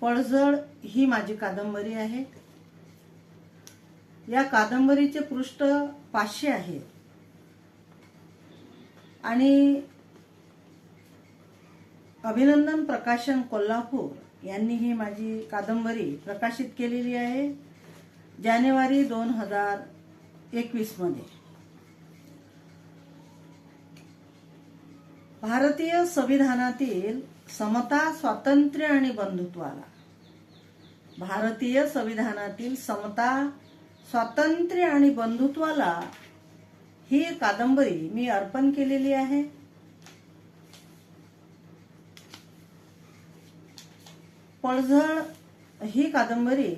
पळजड ही माझी कादंबरी आहे. या कादंबरीचे पृष्ठ पाचशे आहे. आणि अभिनंदन प्रकाशन कोल्हापूर यांनी ही माझी कादंबरी प्रकाशित केलेली आहे जानेवारी दोन हजार एकवीसमध्ये. भारतीय संविधानातील समता स्वातंत्र्य आणि बंधुत्वाला. भारतीय संविधानातील समता स्वातंत्र्य आणि बंधुत्वाला ही कादंबरी मी अर्पण केलेली आहे. पळझळ ही कादंबरी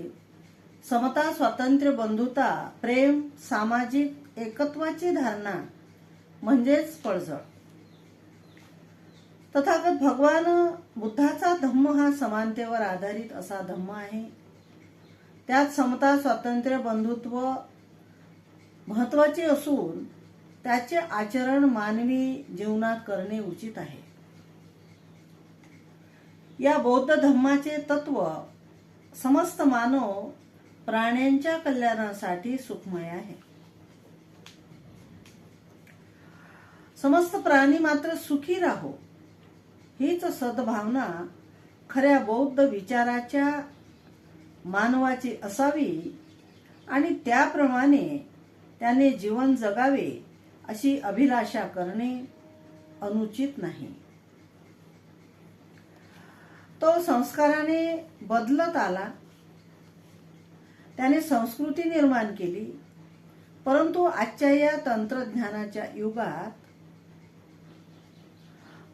समता स्वातंत्र्य बंधुता प्रेम सामाजिक एकत्वाची धारणा म्हणजेच पळझळ. तथागत भगवान बुद्धाचा धम्म हा समानतेवर आधारित असा धम्म आहे. त्यात समता स्वातंत्र्य बंधुत्व महत्त्वाचे असून त्याचे आचरण मानवी जीवनात करणे उचित आहे. या बौद्ध धम्माचे तत्व समस्त मानव प्राण्यांच्या कल्याणासाठी सुखमय आहे. समस्त प्राणी मात्र सुखी राहो. हीच सद्भावना खऱ्या बौद्ध विचाराच्या मानवाची असावी आणि त्याप्रमाणे त्याने जीवन जगावे अशी अभिलाषा करणे अनुचित नाही. तो संस्काराने बदलत आला. त्याने संस्कृती निर्माण केली. परंतु आजच्या या तंत्रज्ञानाच्या युगात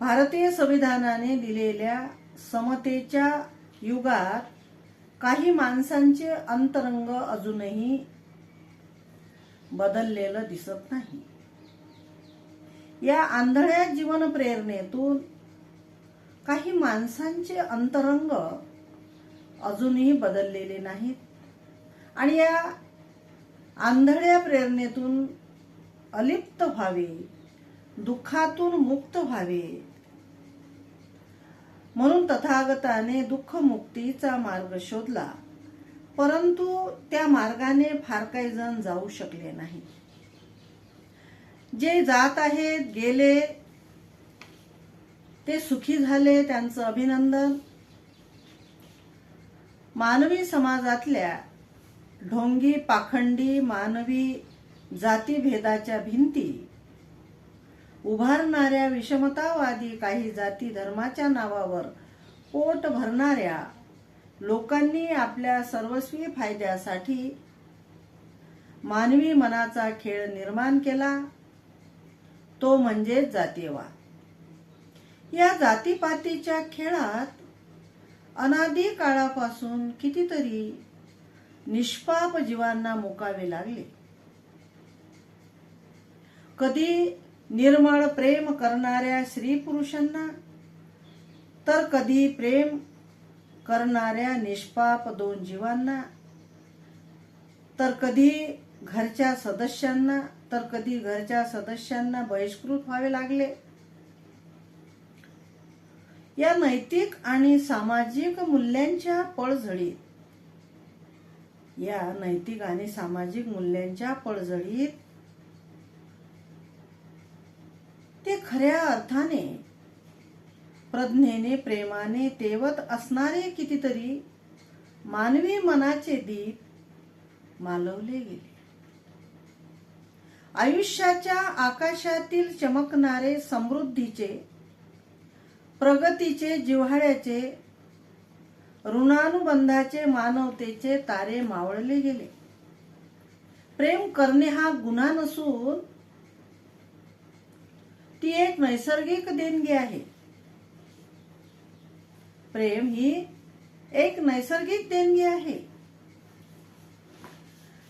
भारतीय संविधानाने दिलेल्या समतेच्या युगात काही माणसांचे अंतरंग अजूनही बदललेलं दिसत नाही. या आंधळ्या जीवन प्रेरणेतून काही माणसांचे अंतरंग अजूनही बदललेले नाहीत. आणि या आंधळ्या प्रेरणेतून अलिप्त व्हावे दुःखातून मुक्त व्हावे म्हणून तथागताने दुःख मुक्तीचा मार्ग शोधला. परंतु त्या मार्गाने फार काही जण जाऊ शकले नाही. जे जात आहेत गेले ते सुखी झाले त्यांचं अभिनंदन. मानवी समाजातल्या ढोंगी पाखंडी मानवी जातीभेदाच्या भिंती उभारणाऱ्या विषमतावादी काही जाती धर्माच्या नावावर पोट भरणाऱ्या लोकांनी आपल्या सर्वस्वी फायद्यासाठी मानवी मनाचा खेळ निर्माण केला. तो म्हणजे जातीयवाद. या जातीपातीच्या खेळात अनादी काळापासून कितीतरी निष्पाप जीवांना मुकावे लागले. कधी निर्मळ प्रेम करणाऱ्या स्त्री पुरुषांना तर कधी प्रेम करणाऱ्या निष्पाप दोन जीवांना तर कधी घरच्या सदस्यांना तर कधी घरच्या सदस्यांना बहिष्कृत व्हावे लागले. या नैतिक आणि सामाजिक मूल्यांच्या पळझडीत या नैतिक आणि सामाजिक मूल्यांच्या पळझडीत ते खऱ्या अर्थाने प्रज्ञेने प्रेमाने तेवत असणारे कितीतरी मानवी मनाचे दीप मालवले गेले. आयुष्याच्या आकाशातील चमकणारे समृद्धीचे प्रगतीचे जिव्हाळ्याचे ऋणानुबंधाचे मानवतेचे तारे मावळले गेले. प्रेम करणे हा गुन्हा नसून ती एक नैसर्गिक देणगी आहे. प्रेम ही एक नैसर्गिक देणगी आहे.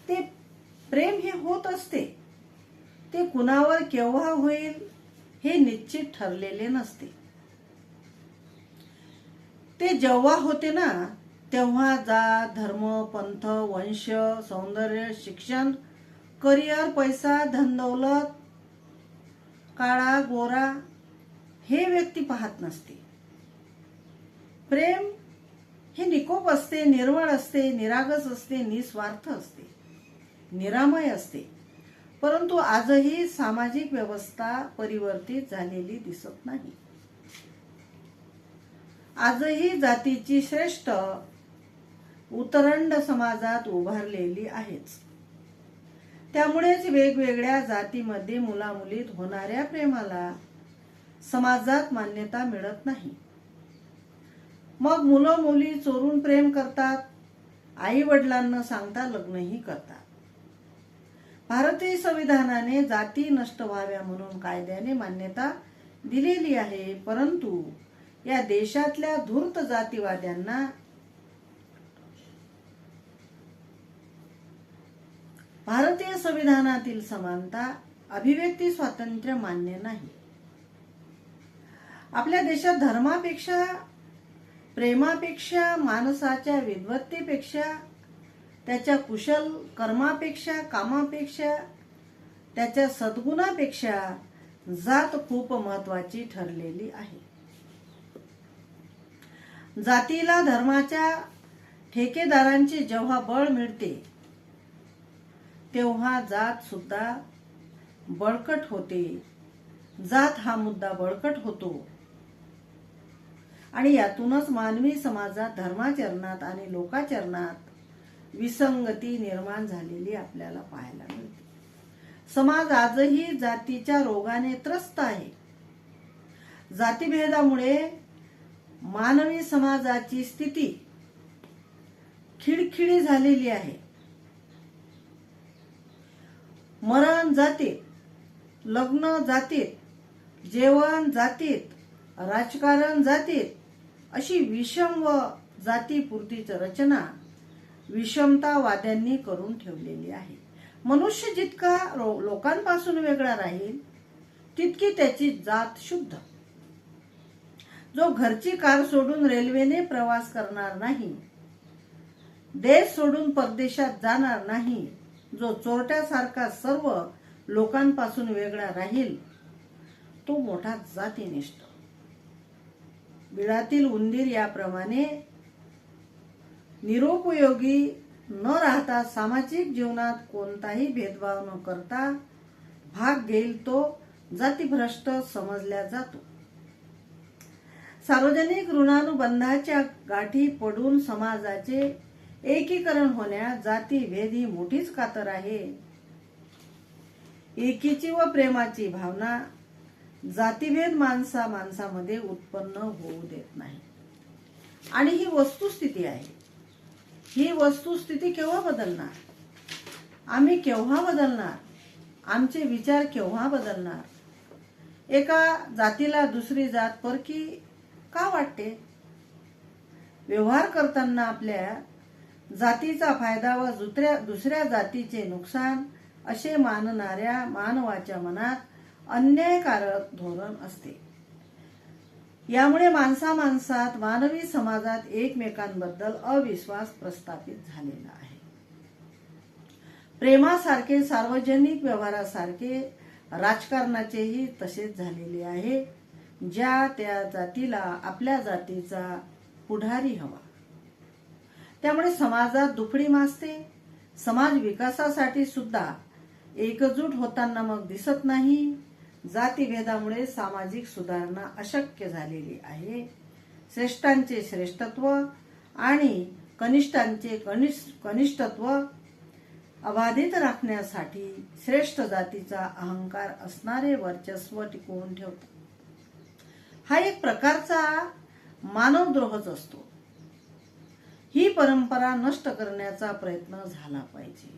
ते प्रेम हे होत असते. ते कुणावर केव्हा होईल हे निश्चित ठरलेले नसते. ते जेव्हा होते ना तेव्हा जात धर्म पंथ वंश सौंदर्य शिक्षण करिअर पैसा धनदौलत काळा गोरा हे व्यक्ती पाहत नसते. प्रेम हे निकोप असते निर्मळ असते निरागस असते निस्वार्थ असते निरामय असते. परंतु आजही सामाजिक व्यवस्था परिवर्तित झालेली दिसत नाही. आजही जातीची श्रेष्ठ उतरंड समाजात उभारलेली आहेच. त्यामुळेच वेगवेगळ्या जातीमध्ये मुलामुलीत होणाऱ्या प्रेमाला समाजात मान्यता मिळत नाही. मग मुलं मुली चोरून प्रेम करतात आई वडिलांना सांगता लग्नही करतात. भारतीय संविधानाने जाती नष्ट व्हाव्या म्हणून कायद्याने मान्यता दिलेली आहे परंतु या देशातल्या धूर्त जातीवाद्यांना भारतीय संविधानातील समानता अभिव्यक्ती स्वातंत्र्य मान्य नाही. आपल्या देशात धर्मापेक्षा प्रेमापेक्षा माणसाच्या विद्वत्तेपेक्षा त्याच्या कुशल कर्मापेक्षा कामापेक्षा त्याच्या सद्गुणापेक्षा जात खूप महत्वाची ठरलेली आहे. जातीला धर्माच्या ठेकेदारांचे जेव्हा बळ मिळते तेव्हा जात सुद्धा बळकट होते. जात हा मुद्दा बळकट होतो. आणि यातूनच मानवी समाजात धर्माचरणात आणि लोकाचरणात विसंगती निर्माण झालेली आपल्याला पाहायला मिळते. समाज आजही जातीच्या रोगाने त्रस्त आहे. जातीभेदामुळे मानवी समाजाची स्थिती खिळखिळी झालेली आहे. मरण जातीत लग्न जातीत जेवण जातीत राजकारण जातीत अशी विषम व जातीपुरतीच रचना विषमतावाद्यांनी करून ठेवलेली आहे. मनुष्य जितका लोकांपासून वेगळा राहील तितकी त्याची जात शुद्ध. जो घरची कार सोडून रेल्वेने प्रवास करणार नाही देश सोडून परदेशात जाणार नाही जो चोरट्यासारखा सर्व लोकांपासून वेगळा राहील तो मोठा जातीनिष्ठ. बिळातील उंदीर याप्रमाणे निरुपयोगी न राहता सामाजिक जीवनात कोणताही भेदभाव न करता भाग घेईल तो जातीभ्रष्ट समजला जातो. सार्वजनिक ऋणानुबंधाच्या गाठी पडून समाजाचे एकीकरण होण्यास जातीभेद ही मोठीच कातर आहे. एकीची व प्रेमाची भावना जातीभेद माणसा माणसामध्ये उत्पन्न होऊ देत नाही. आणि ही वस्तुस्थिती आहे. ही वस्तुस्थिती केव्हा बदलणार? आम्ही केव्हा बदलणार? आमचे विचार केव्हा बदलणार? एका जातीला दुसरी जात परकी का वाटते? व्यवहार करताना आपल्या जातीचा फायदा व दुसऱ्या दुसऱ्या जातीचे नुकसान असे मानणाऱ्या मानवाच्या मनात अन्यायकारक धोरण असते. यामुळे माणसा माणसात मानवी समाजात एकमेकांबद्दल अविश्वास प्रस्थापित झालेला आहे. प्रेमासारखे सार्वजनिक व्यवहारासारखे राजकारणाचेही तसेच झालेले आहे ज्या त्या जातीला आपल्या जातीचा पुढारी हवा. त्यामुळे समाजात दुफडी मासते समाज विकासासाठी सुद्धा एकजूट होताना मग दिसत नाही. जातीभेदामुळे सामाजिक सुधारणा अशक्य झालेली आहे. श्रेष्ठांचे श्रेष्ठत्व आणि कनिष्ठांचे कनिष्ठ कनिष्ठत्व अबाधित राखण्यासाठी श्रेष्ठ जातीचा अहंकार असणारे वर्चस्व टिकवून ठेवतात. हा एक प्रकारचा मानवद्रोहच असतो. ही परंपरा नष्ट करण्याचा प्रयत्न झाला पाहिजे.